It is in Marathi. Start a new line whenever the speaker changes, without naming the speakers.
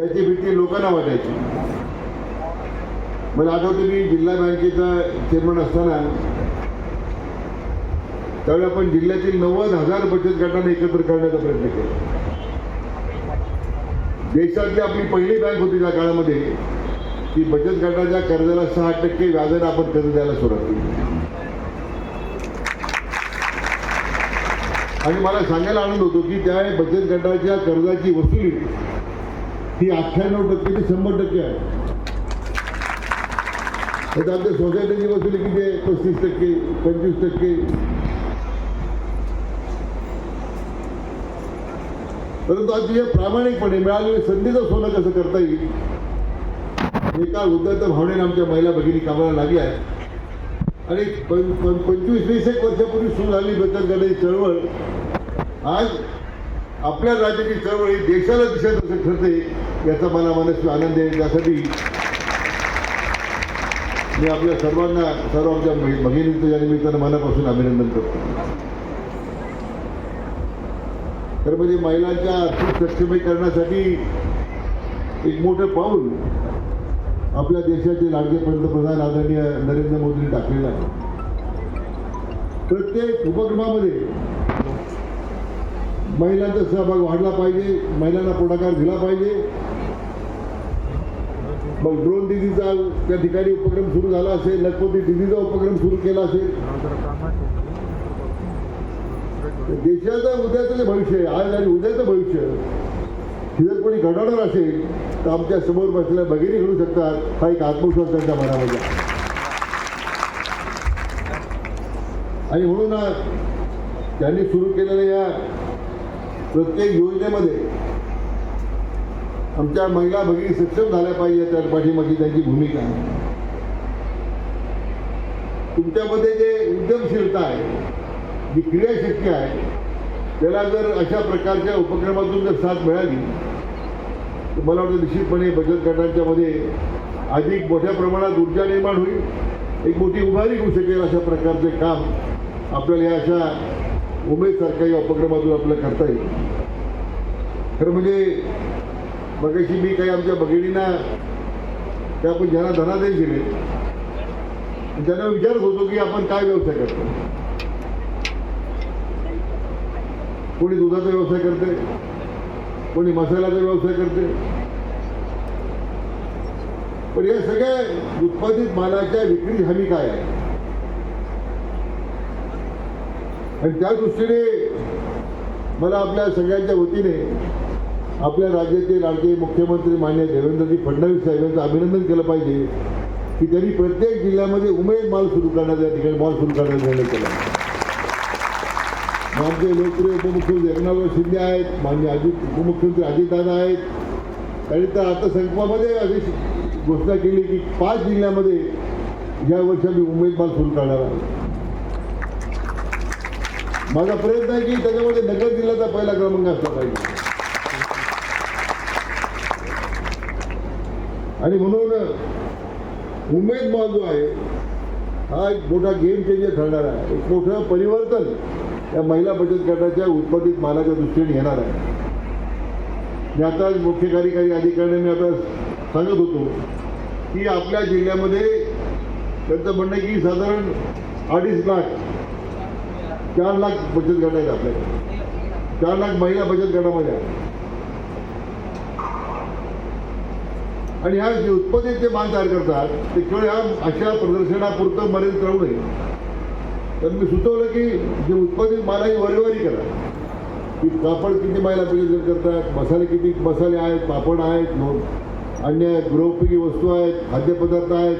याची भीती लोकांना वाटायची. मला आठवतं मी जिल्हा बँकेचा चेअरमन असताना त्यावेळी आपण जिल्ह्यातील नव्वद हजार बचत गटांना एकत्र करण्याचा प्रयत्न केला. देशातली आपली पहिली बँक होती त्या काळामध्ये की बचत गटाच्या कर्जाला सहा टक्के व्याजाने आपण कर्ज द्यायला सुरुवात केली. आणि मला सांगायला आनंद होतो की त्या बचत गटाच्या कर्जाची वसुली ही अठ्ठ्याण्णव टक्के ते शंभर टक्के आहे. तर आमच्या सोसायटीची वसुली किती आहे पस्तीस टक्के पंचवीस टक्के. परंतु आज हे प्रामाणिकपणे मिळालेली संधीचं सोनं कसं करता येईल? एका उद्धत भावनेने आमच्या महिला भगिनी कामाला लागल्या आहे आणि पंचवीस वीस एक वर्षापूर्वी सुरू झाली बचत गटाची चळवळ आज आपल्या राज्याची चळवळी देशाला दिशा दर्शक ठरते याचा मला मनस्वी आनंद आहे. त्यासाठी मी आपल्या सर्वांना सर्व आमच्या भगिनींचं या निमित्तानं मनापासून अभिनंदन करतो. तर म्हणजे महिलांच्या आर्थिक सक्षमीकरणासाठी एक मोठं पाऊल आपल्या देशाचे लाडके पंतप्रधान आदरणीय नरेंद्र मोदींनी टाकलेलं आहे. प्रत्येक उपक्रमामध्ये महिलांचा सहभाग वाढला पाहिजे महिलांना पुढाकार दिला पाहिजे. मग ड्रोन दिदीचा त्या ठिकाणी उपक्रम सुरू झाला असेल लखपती दिदीचा उपक्रम सुरू केला असेल. देशाचं उद्याचं भविष्य आहे आज आणि उद्याचं भविष्य हे जर कोणी घडवणार असेल तर आमच्यासमोर बसलेल्या भगिनी घडू शकतात हा एक आत्मविश्वास त्यांच्या मनामध्ये आणि म्हणून आज त्यांनी सुरू केलेल्या या प्रत्येक योजनेमध्ये आमच्या महिला भगिनी सक्षम झाल्या पाहिजे त्या पाठीमागे त्यांची भूमिका आहे. तुमच्यामध्ये जे उद्यमशीलता आहे जी क्रियाशक्ती आहे त्याला जर अशा प्रकारच्या उपक्रमातून जर साथ मिळाली तर मला वाटतं निश्चितपणे बचत गटांच्या मध्ये अधिक मोठ्या प्रमाणात ऊर्जा निर्माण होईल. एक मोठी उभारी होऊ शकेल अशा प्रकारचे काम आपल्याला या अशा उमेदसारख्या या उपक्रमातून आपल्याला करता येईल. खरं म्हणजे मगाशी मी काही आमच्या भगिनींना त्या आपण ज्यांना धनादेश दिले त्यांना विचारत होतो की आपण काय व्यवसाय करतो. कोणी दुधाचा व्यवसाय करते कोणी मसाल्याचा व्यवसाय करते. पण या सगळ्या उत्पादित मालाच्या विक्री हमी काय आहे? आणि त्या दृष्टीने मला आपल्या सगळ्यांच्या वतीने आपल्या राज्याचे लाडके मुख्यमंत्री मान्य देवेंद्रजी फडणवीस साहेबांचं अभिनंदन केलं पाहिजे की त्यांनी प्रत्येक जिल्ह्यामध्ये उमेद मॉल सुरू करण्याचा या ठिकाणी मॉल सुरू करण्याचा निर्णय केला. आमचे लोकप्रिय उपमुख्यमंत्री एकनाथराव शिंदे आहेत मान्य अजित उपमुख्यमंत्री अजितदादा आहेत. आणि त्या संकपामध्ये अशी घोषणा केली की पाच जिल्ह्यामध्ये या वर्षी आम्ही उमेदवार सुरू करणार आहोत. माझा प्रयत्न आहे की त्याच्यामध्ये नगर जिल्ह्याचा पहिला क्रमांक असला पाहिजे. आणि म्हणून उमेद मॉल जो आहे हा एक मोठा गेम चेंजर ठरणार आहे. एक मोठं परिवर्तन या महिला बचत गटाच्या उत्पादित मालाच्या दृष्टीने येणार आहे. मी आता मुख्य कार्यकारी अधिकाऱ्याने मी आता सांगत होतो की आपल्या जिल्ह्यामध्ये त्यांचं म्हणणं आहे की साधारण अडीच लाख चार लाख बचत गट आहेत आपल्याकडे चार लाख महिला बचत गटामध्ये आहेत. आणि ह्या जे उत्पादित जे माल तयार करतात ते केवळ ह्या अशा प्रदर्शनापुरतं मर्यादित राहू नये. तर मी सुचवलं की जे उत्पादित मालाची वरेवारी करा. की कापड किती महिला बचत करतात मसाले किती मसाले आहेत पापड आहेत लो- अन्य गृहोपयोगी वस्तू आहेत खाद्यपदार्थ आहेत